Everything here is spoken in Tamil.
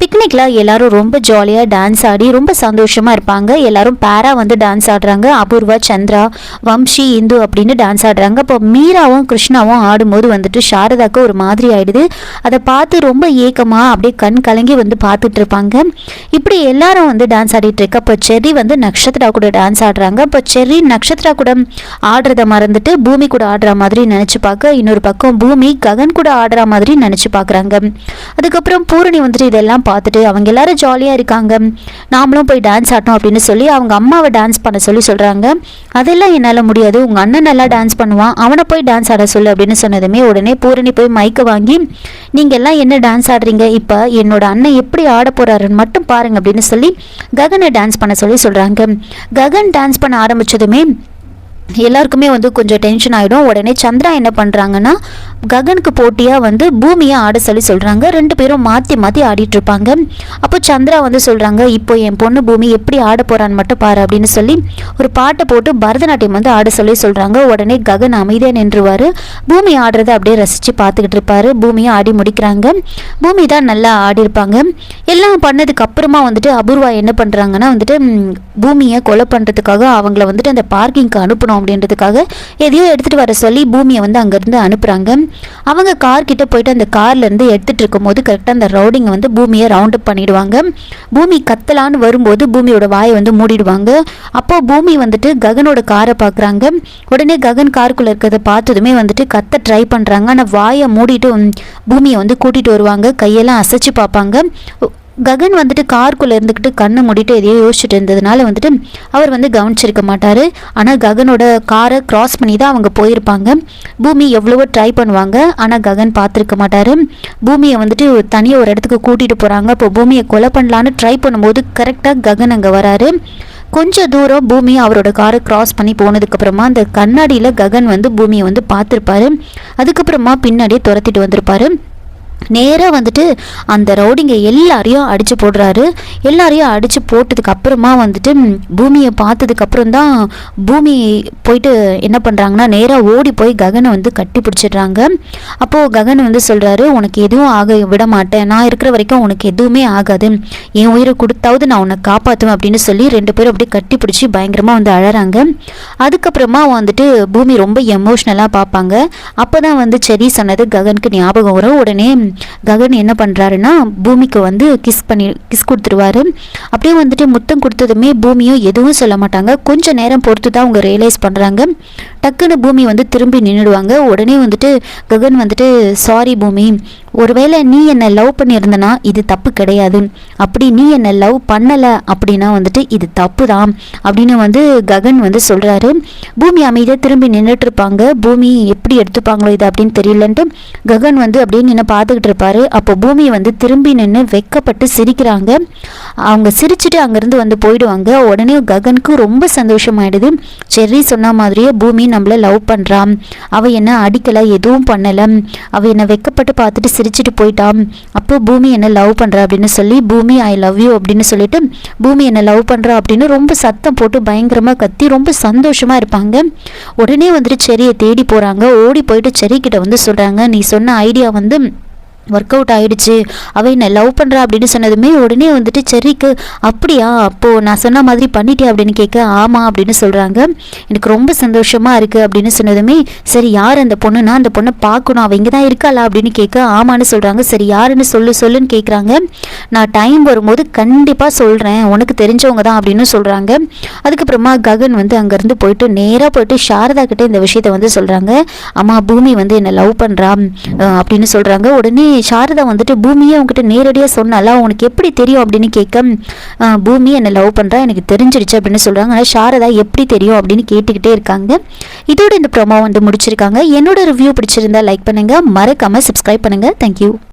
பிக்னிக்கில் எல்லாரும் ரொம்ப ஜாலியாக டான்ஸ் ஆடி ரொம்ப சந்தோஷமாக இருப்பாங்க. எல்லாரும் பேராக வந்து டான்ஸ் ஆடுறாங்க. அபூர்வா சந்திரா வம்ஷி இந்து அப்படின்னு டான்ஸ் ஆடுறாங்க. அப்போ மீராவும் கிருஷ்ணாவும் ஆடும்போது வந்துட்டு சாரதாக்கு ஒரு மாதிரி ஆயிடுது. அதை பார்த்து ரொம்ப ஏக்கமாக அப்படியே கண் கலங்கி வந்து பார்த்துட்டு இருப்பாங்க. இப்படி எல்லாரும் வந்து டான்ஸ் ஆடிட்டு இருக்க. அப்போ செர்ரி வந்து நக்ஷத்ரா கூட டான்ஸ் ஆடுறாங்க. அப்போ செர்ரி நக்ஷத்ரா கூட ஆடுறத மறந்துட்டு பூமி கூட ஆடுற மாதிரி நினச்சி பார்க்க இன்னொரு பக்கம் பூமி ககன் கூட ஆடுற மாதிரி நினச்சி பார்க்குறாங்க. அதுக்கப்புறம் பூரணி வந்துட்டு இதெல்லாம் பார்த்துட்டு அவங்க எல்லாரும் ஜாலியாக இருக்காங்க. நாமளும் போய் டான்ஸ் ஆடணும் அப்படின்னு சொல்லி அவங்க அம்மாவை டான்ஸ் பண்ண சொல்லி சொல்கிறாங்க அதெல்லாம் என்னால் முடியாது. உங்கள் அண்ணன் நல்லா டான்ஸ் பண்ணுவான். அவனை போய் டான்ஸ் ஆட சொல்லு அப்படின்னு சொன்னதுமே உடனே பூரணி போய் மைக்கை வாங்கி நீங்கள் எல்லாம் என்ன டான்ஸ் ஆடுறீங்க? இப்போ என்னோட அண்ணன் எப்படி ஆட போகிறாருன்னு மட்டும் பாருங்க அப்படின்னு சொல்லி ககனை டான்ஸ் பண்ண சொல்லி சொல்கிறாங்க ககன் டான்ஸ் பண்ண ஆரம்பித்ததுமே எல்லாருக்குமே வந்து கொஞ்சம் டென்ஷன் ஆகிடும் உடனே சந்திரா என்ன பண்ணுறாங்கன்னா ககனுக்கு போட்டியாக வந்து பூமியை ஆட சொல்லி சொல்கிறாங்க ரெண்டு பேரும் மாற்றி மாற்றி ஆடிட்டுருப்பாங்க அப்போ சந்திரா வந்து சொல்கிறாங்க இப்போ என் பொண்ணு பூமி எப்படி ஆட போகிறான்னு மட்டும் பாரு அப்படின்னு சொல்லி ஒரு பாட்டை போட்டு பரதநாட்டியம் வந்து ஆட சொல்லி சொல்கிறாங்க உடனே ககன் அமைதியாக நின்றுவார். பூமி ஆடுறத அப்படியே ரசித்து பார்த்துக்கிட்டு இருப்பாரு. பூமியை ஆடி முடிக்கிறாங்க. பூமி தான் நல்லா ஆடிருப்பாங்க எல்லாம் பண்ணதுக்கு அப்புறமா வந்துட்டு அபூர்வா என்ன பண்ணுறாங்கன்னா வந்துட்டு பூமியை கொலை பண்ணுறதுக்காக அவங்கள வந்துட்டு அந்த பார்க்கிங்க்கு அனுப்பணும். அப்படின்றதுக்காக எதையோ எடுத்துகிட்டு வர சொல்லி பூமியை வந்து அங்கேருந்து அனுப்புகிறாங்க அவங்க கார் கிட்ட போயிட்டு அந்த கார்லேருந்து எடுத்துகிட்டு இருக்கும்போது கரெக்டாக அந்த ரவுடிங்கை வந்து பூமியை ரவுண்ட் அப் பண்ணிவிடுவாங்க பூமி கத்தலான்னு வரும்போது பூமியோட வாயை வந்து மூடிடுவாங்க. அப்போது பூமி வந்துட்டு ககனோட காரை பார்க்குறாங்க. உடனே ககன் காருக்குள்ளே இருக்கிறத பார்த்ததுமே வந்துட்டு கத்த ட்ரை பண்ணுறாங்க ஆனால் வாயை மூடிட்டு பூமியை வந்து கூட்டிகிட்டு வருவாங்க. கையெல்லாம் அசைச்சு பார்ப்பாங்க. ககன் வந்துட்டு காருக்குள்ளே இருந்துக்கிட்டு கண்ணை மூடிட்டு எதையோ யோசிச்சுட்டு இருந்ததுனால வந்துட்டு அவர் வந்து கவனிச்சிருக்க மாட்டார். ஆனால் ககனோட காரை க்ராஸ் பண்ணி தான் அவங்க போயிருப்பாங்க. பூமி எவ்வளவோ ட்ரை பண்ணுவாங்க. ஆனால் ககன் பார்த்துருக்க மாட்டார். பூமியை வந்துட்டு தனியாக ஒரு இடத்துக்கு கூட்டிகிட்டு போகிறாங்க இப்போ பூமியை கொலை பண்ணலான்னு ட்ரை பண்ணும்போது கரெக்டாக ககன் அங்கே வராரு. கொஞ்சம் தூரம் பூமி அவரோட காரை க்ராஸ் பண்ணி போனதுக்கப்புறமா அந்த கண்ணாடியில் ககன் வந்து பூமியை வந்து பார்த்துருப்பாரு. அதுக்கப்புறமா பின்னாடியே துரத்திட்டு வந்திருப்பாரு. நேராக வந்துட்டு அந்த ரவுடிங்க எல்லாரையும் அடித்து போடுறாரு. எல்லாரையும் அடித்து போட்டதுக்கு அப்புறமா வந்துட்டு பூமியை பார்த்ததுக்கப்புறம் தான் பூமி போயிட்டு என்ன பண்ணுறாங்கன்னா நேராக ஓடி போய் ககனை வந்து கட்டி பிடிச்சிடுறாங்க. அப்போது ககன் வந்து சொல்கிறாரு உனக்கு எதுவும் ஆக விட மாட்டேன். நான் இருக்கிற வரைக்கும் உனக்கு எதுவுமே ஆகாது. என் உயிரை கொடுத்தாவது நான் உன்னை காப்பாற்றுவேன் அப்படின்னு சொல்லி ரெண்டு பேரும் அப்படியே கட்டி பிடிச்சி பயங்கரமாக வந்து அழறாங்க. அதுக்கப்புறமா வந்துட்டு பூமி ரொம்ப எமோஷ்னலாக பார்ப்பாங்க. அப்போ தான் வந்து செடி சொன்னது ககனுக்கு ஞாபகம் வரும். உடனே ககன் என்ன பண்ணுறாருன்னா பூமிக்கு வந்து கிஸ் பண்ணி கிஸ் கொடுத்துருவாரு. அப்படியே வந்துட்டு முத்தம் கொடுத்ததுமே பூமியும் எதுவும் சொல்ல மாட்டாங்க. கொஞ்சம் நேரம் பொறுத்து தான் அவங்க ரியலைஸ் பண்ணுறாங்க டக்குன்னு பூமி வந்து திரும்பி நின்றுடுவாங்க உடனே வந்துட்டு ககன் வந்துட்டு சாரி பூமி ஒருவேளை நீ என்னை லவ் பண்ணியிருந்தனா இது தப்பு கிடையாது. அப்படி நீ என்னை லவ் பண்ணலை அப்படின்னா வந்துட்டு இது தப்பு தான். அப்படின்னு வந்து ககன் வந்து சொல்கிறாரு பூமி அமைதியாக திரும்பி நின்றுட்டு இருப்பாங்க. பூமி எப்படி எடுத்துப்பாங்களோ இது அப்படின்னு தெரியலன்ட்டு ககன் வந்து அப்படியே நின்று பார்த்துக்கிட்டு இருப்பாரு அப்போ பூமி வந்து திரும்பி நின்று வெக்கப்பட்டு சிரிக்கிறாங்க. அவங்க சிரிச்சுட்டு அங்கேருந்து வந்து போயிடுவாங்க. உடனே ககனுக்கு ரொம்ப சந்தோஷமாயிடுது. செர்ரி சொன்ன மாதிரியே பூமி நம்மளை லவ் பண்ணுறான் அவள் என்ன அடிக்கலை எதுவும் பண்ணலை. அவள் என்னை வெக்கப்பட்டு பார்த்துட்டு சிரிச்சுட்டு போயிட்டான். அப்போ பூமி என்ன லவ் பண்ணுறா அப்படின்னு சொல்லி பூமி ஐ லவ் யூ அப்படின்னு சொல்லிட்டு பூமி என்ன லவ் பண்ணுறா அப்படின்னு ரொம்ப சத்தம் போட்டு பயங்கரமாக கத்தி ரொம்ப சந்தோஷமாக இருப்பாங்க. உடனே வந்துட்டு செரியை தேடி போகிறாங்க ஓடி போயிட்டு செரி வந்து சொல்கிறாங்க நீ சொன்ன ஐடியா வந்து ஒர்க் அவுட் ஆகிடுச்சு அவள் என்னை லவ் பண்ணுறா அப்படின்னு சொன்னதுமே உடனே வந்துட்டு செரிக்கு அப்படியா அப்போது நான் சொன்ன மாதிரி பண்ணிட்டே அப்படின்னு கேட்க ஆமாம் அப்படின்னு சொல்கிறாங்க எனக்கு ரொம்ப சந்தோஷமாக இருக்குது அப்படின்னு சொன்னதுமே சரி யார் அந்த பொண்ணுனா அந்த பொண்ணை பார்க்கணும் அவள் இங்கே தான் இருக்காளா அப்படின்னு கேட்க ஆமான்னு சொல்கிறாங்க சரி யாருன்னு சொல்லு சொல்லுன்னு கேட்குறாங்க. நான் டைம் வரும்போது கண்டிப்பாக சொல்கிறேன் உனக்கு தெரிஞ்சவங்க தான் அப்படின்னு சொல்கிறாங்க அதுக்கப்புறமா ககன் வந்து அங்கேருந்து போயிட்டு நேராக போயிட்டு சாரதா கிட்டே இந்த விஷயத்த வந்து சொல்கிறாங்க அம்மா பூமி வந்து என்னை லவ் பண்ணுறா அப்படின்னு சொல்கிறாங்க உடனே சாரதா வந்துட்டு பூமியே அவங்ககிட்ட நேரடியாக சொன்னால உனக்கு எப்படி தெரியும் அப்படின்னு கேட்க பூமி என்னை லவ் பண்ணுறா எனக்கு தெரிஞ்சிடுச்சு அப்படின்னு சொல்கிறாங்க ஆனால் சாரதா எப்படி தெரியும் அப்படின்னு கேட்டுக்கிட்டே இருக்காங்க. இதோட இந்த ப்ரோமோ வந்து முடிச்சிருக்காங்க. என்னோட ரிவ்யூ பிடிச்சிருந்தா லைக் பண்ணுங்கள் மறக்காமல் சப்ஸ்கிரைப் பண்ணுங்கள் தேங்க்யூ